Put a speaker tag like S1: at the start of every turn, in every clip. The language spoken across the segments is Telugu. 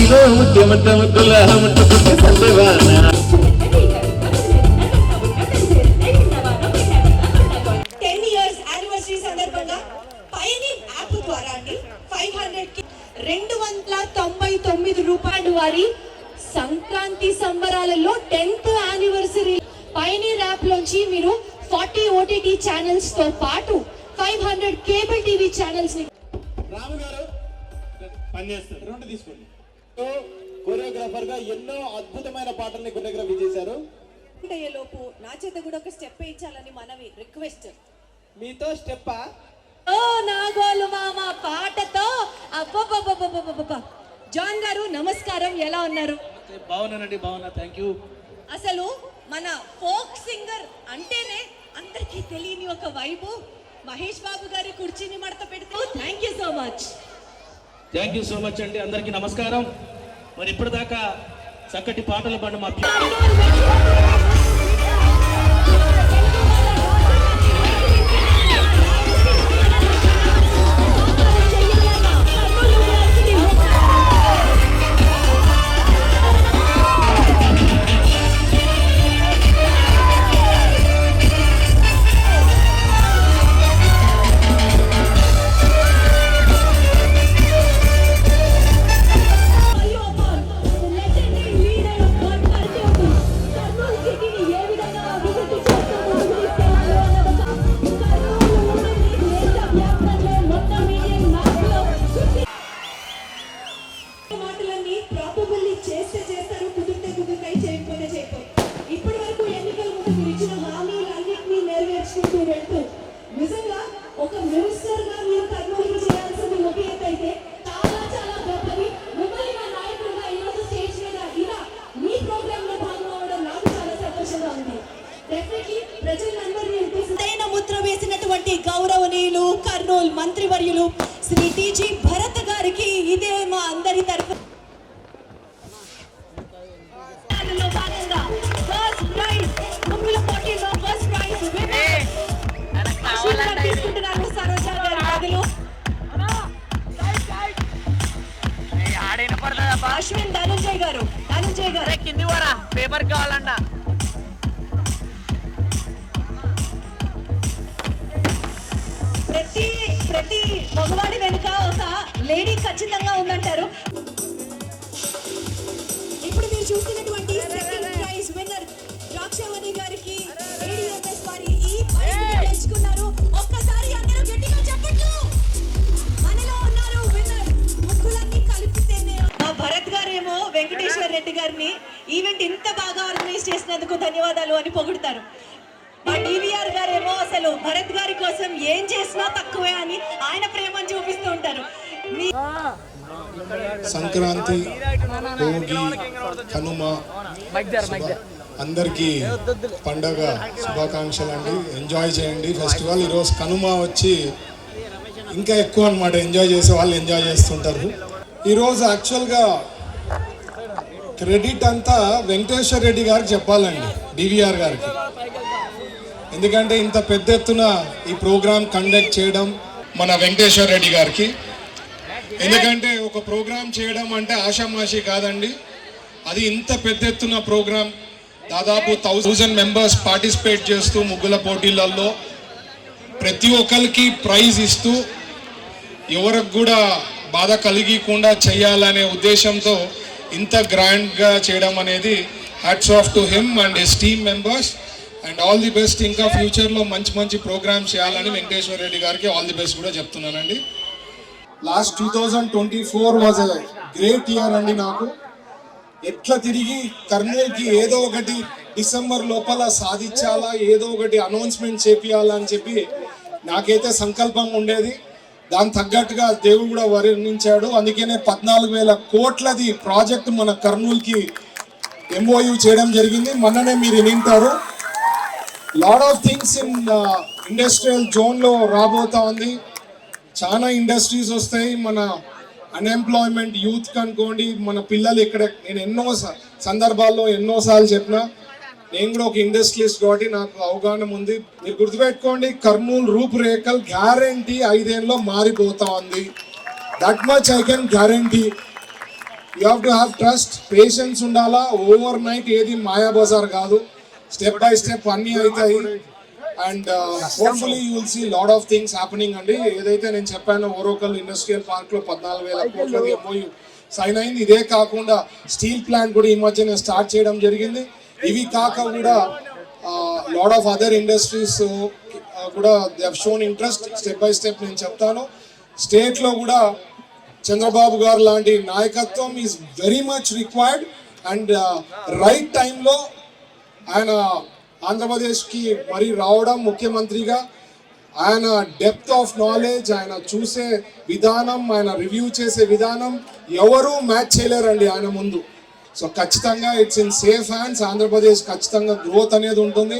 S1: ముట్టిలో ముట్టి ముట్ట ముట్టుల ముట్టుకుంటే సందేవానా
S2: టెన్ ఇయర్స్ యానివర్సరీ సందర్భంగా పైనింగ్ యాప్ ద్వారా అండి ఫైవ్ హండ్రెడ్కి రెండు వందల తొంభై తొమ్మిది రూపాయలు వారి సంక్రాంతి సంబరాలలో టెన్త్ యానివర్సరీ పైనీర్ యాప్ లోంచి మీరు ఫార్టీ ఓటీటీ ఛానల్స్తో పాటు ఫైవ్ హండ్రెడ్ కేబుల్ టీవీ ఛానల్స్ని
S3: రాము గారు పనిచేస్తారు రెండు తీసుకోండి. కోరియోగ్రాఫర్గా ఎన్నో అద్భుతమైన పాటల్ని కొరియోగ్రఫీ చేశారు.
S2: లోపు నా చేత కూడా ఒక స్టెప్ వేయించాలని మనవి రిక్వెస్ట్.
S3: మీతో స్టెప్పా?
S2: ఓ నాగోలు మామ పాటతో. జాన్ గారు నమస్కారం ఎలా ఉన్నారు?
S4: బాగున్నానండి బాగున్నా థ్యాంక్ యూ
S2: అసలు మన ఫోక్ సింగర్ అంటేనే అందరికీ తెలియని ఒక వైపు మహేష్ బాబు గారి కుర్చీని మడత పెడుతూ thank you so much
S4: thank you so much అండి. అందరికీ నమస్కారం. మరి ఇప్పటిదాకా చక్కటి పాటలు పడిన మా
S2: కర్నూలు మంత్రివర్యులు శ్రీ టీజీ భరత్ గారికి ఇదే మా అందరి తరఫు అశ్విన్ ధనుంజయ్ గారు ధనుంజయ్ గారు.
S5: కింది పోరా పేపర్ కావాలంట.
S2: ప్రతి ప్రతి మగవాడి వెనుక ఒక లేడీ ఖచ్చితంగా ఉందంటారు. ఇప్పుడు మీరు చూస్తున్నటువంటి సెకండ్ ప్రైజ్ విన్నర్ ద్రాక్షవణి గారికి ADMS వారి ఈ ప్రైజ్ తెచ్చుకున్నారు. ఒక్కసారి అందరూ గట్టిగా చెప్పట్లు మనలో ఉన్నారు విన్నర్ ముగ్గులన్నీ కలిపితేనే మా భరత్ గారేమో వెంకటేశ్వర రెడ్డి గారిని ఈవెంట్ ఇంత బాగా ఆర్గనైజ్ చేసినందుకు ధన్యవాదాలు అని పొగుడుతారు. మా డివిఆర్ గారేమో అసలు భరత్ గారి కోసం ఏం చేసినా తక్కువే అని ఆయన ప్రేమను చూపిస్తూ ఉంటారు.
S6: సంక్రాంతి భోగి కనుమ అందరికీ పండగ శుభాకాంక్షలు అండి. ఎంజాయ్ చేయండి. ఫెస్టివల్ ఈరోజు కనుమ వచ్చి ఇంకా ఎక్కువ అనమాట ఎంజాయ్ చేసే వాళ్ళు ఎంజాయ్ చేస్తుంటారు. ఈరోజు యాక్చువల్గా క్రెడిట్ అంతా వెంకటేశ్వర రెడ్డి గారికి చెప్పాలండి. డివిఆర్ గారికి. ఎందుకంటే ఇంత పెద్ద ఎత్తున ఈ ప్రోగ్రామ్ కండక్ట్ చేయడం మన వెంకటేశ్వర రెడ్డి గారికి. ఎందుకంటే ఒక ప్రోగ్రామ్ చేయడం అంటే ఆషామాషి కాదండి. అది ఇంత పెద్ద ఎత్తున ప్రోగ్రామ్ దాదాపు థౌజండ్ మెంబర్స్ పార్టిసిపేట్ చేస్తూ ముగ్గుల పోటీలలో ప్రతి ఒక్కరికి ప్రైజ్ ఇస్తూ ఎవరికి కూడా బాధ కలిగకుండా చేయాలనే ఉద్దేశంతో ఇంత గ్రాండ్గా చేయడం అనేది hats off to him and his team members. And all the best ఇంకా ఫ్యూచర్లో మంచి మంచి ప్రోగ్రామ్స్ చేయాలని వెంకటేశ్వర రెడ్డి గారికి ఆల్ ది బెస్ట్ కూడా చెప్తున్నానండి. Last two thousand twenty four was great year అండి నాకు. ఎట్లా తిరిగి కర్నూలుకి ఏదో ఒకటి డిసెంబర్ లోపల సాధించాలా ఏదో ఒకటి అనౌన్స్మెంట్ చేపియాలా అని చెప్పి నాకైతే సంకల్పం ఉండేది. దాని తగ్గట్టుగా దేవుడు కూడా వర్ణించాడు. అందుకనే పద్నాలుగు వేల కోట్లది ప్రాజెక్ట్ మన కర్నూలుకి ఎంఓయూ చేయడం జరిగింది. మొన్ననే మీరు వింటారు lot of things in industrial జోన్లో రాబోతా ఉంది. చాలా ఇండస్ట్రీస్ వస్తాయి. మన అన్ఎంప్లాయ్మెంట్ యూత్ అనుకోండి మన పిల్లలు ఇక్కడ నేను ఎన్నో స- సందర్భాల్లో ఎన్నోసార్లు చెప్పిన నేను కూడా ఒక ఇండస్ట్రియలిస్ట్ కాబట్టి నాకు అవగాహన ఉంది. మీరు గుర్తుపెట్టుకోండి కర్నూలు రూపురేఖలు గ్యారంటీ ఐదేళ్ళలో మారిపోతా ఉంది. That much I can guarantee you have to have trust patience ఉండాలా. ఓవర్ నైట్ ఏది మాయా బజార్ కాదు. స్టెప్ బై స్టెప్ అన్నీ అవుతాయి and hopefully you will see lot of things happening అండి. ఏదైతే నేను చెప్పానో ఓరోకల్ ఇండస్ట్రియల్ పార్క్లో పద్నాలుగు వేల కోట్లది ఎంఓయూ సైన్ అయింది. ఇదే కాకుండా స్టీల్ ప్లాంట్ కూడా ఈ మధ్యనే స్టార్ట్ చేయడం జరిగింది. ఇవి కాక కూడా లాడ్ ఆఫ్ అదర్ ఇండస్ట్రీస్ కూడా they shown interest step by step నేను చెప్తాను. స్టేట్లో కూడా చంద్రబాబు గారు లాంటి నాయకత్వం is very much required and right టైంలో ఆయన ఆంధ్రప్రదేశ్కి మరి రావడం ముఖ్యమంత్రిగా ఆయన డెప్త్ ఆఫ్ నాలెడ్జ్ ఆయన చూసే విధానం ఆయన రివ్యూ చేసే విధానం ఎవరూ మ్యాచ్ చేయలేరండి ఆయన ముందు. సో ఖచ్చితంగా it's in safe hands Andhra Pradesh ఖచ్చితంగా గ్రోత్ అనేది ఉంటుంది.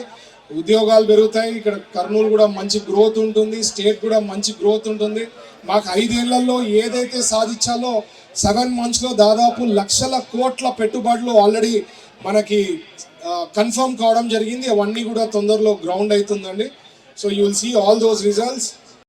S6: ఉద్యోగాలు పెరుగుతాయి. ఇక్కడ కర్నూలు కూడా మంచి గ్రోత్ ఉంటుంది. స్టేట్ కూడా మంచి గ్రోత్ ఉంటుంది. మాకు ఐదేళ్ళలో ఏదైతే సాధించాలో సెవెన్ మంత్స్లో దాదాపు లక్షల కోట్ల పెట్టుబడులు ఆల్రెడీ మనకి కన్ఫర్మ్ కావడం జరిగింది. అవన్నీ కూడా తొందరలో గ్రౌండ్ అవుతుందండి. So you will see all those results